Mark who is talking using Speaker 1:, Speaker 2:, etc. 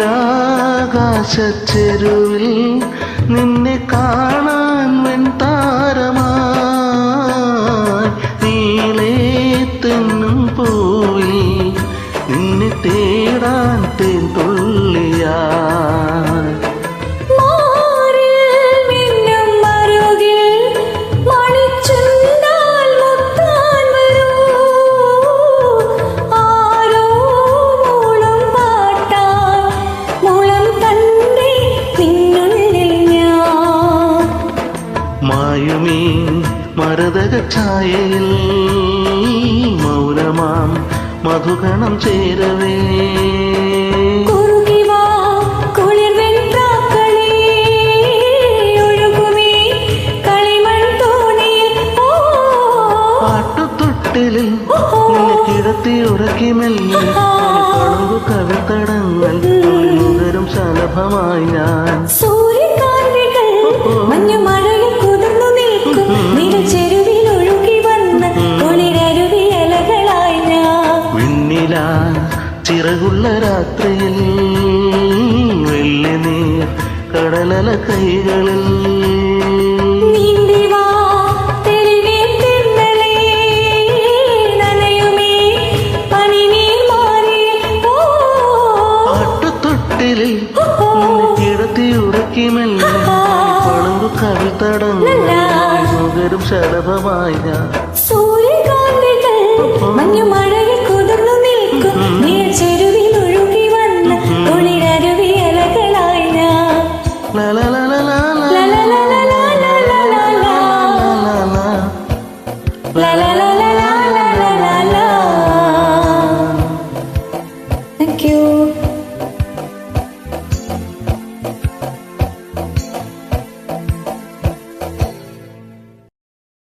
Speaker 1: നീലാകാശ
Speaker 2: ചെരുവിൽ നിന്നെ കാണാൻ മൗനമേ മരതകഛായയിൽ മൗനമാം മധുഗണം ചേരവേ. പാട്ടുത്തൊട്ടിലിൽ കിടത്തി ശലഭമായി ഞാൻ. ചിറകുള്ള രാത്രിയിൽ വെള്ളി നീർ കടലല കൈകളിൽ. ിൽ കിടത്തിയുറക്കി
Speaker 1: സൂര്യകാന്തികൾ മഞ്ഞുമഴയിൽ la la la.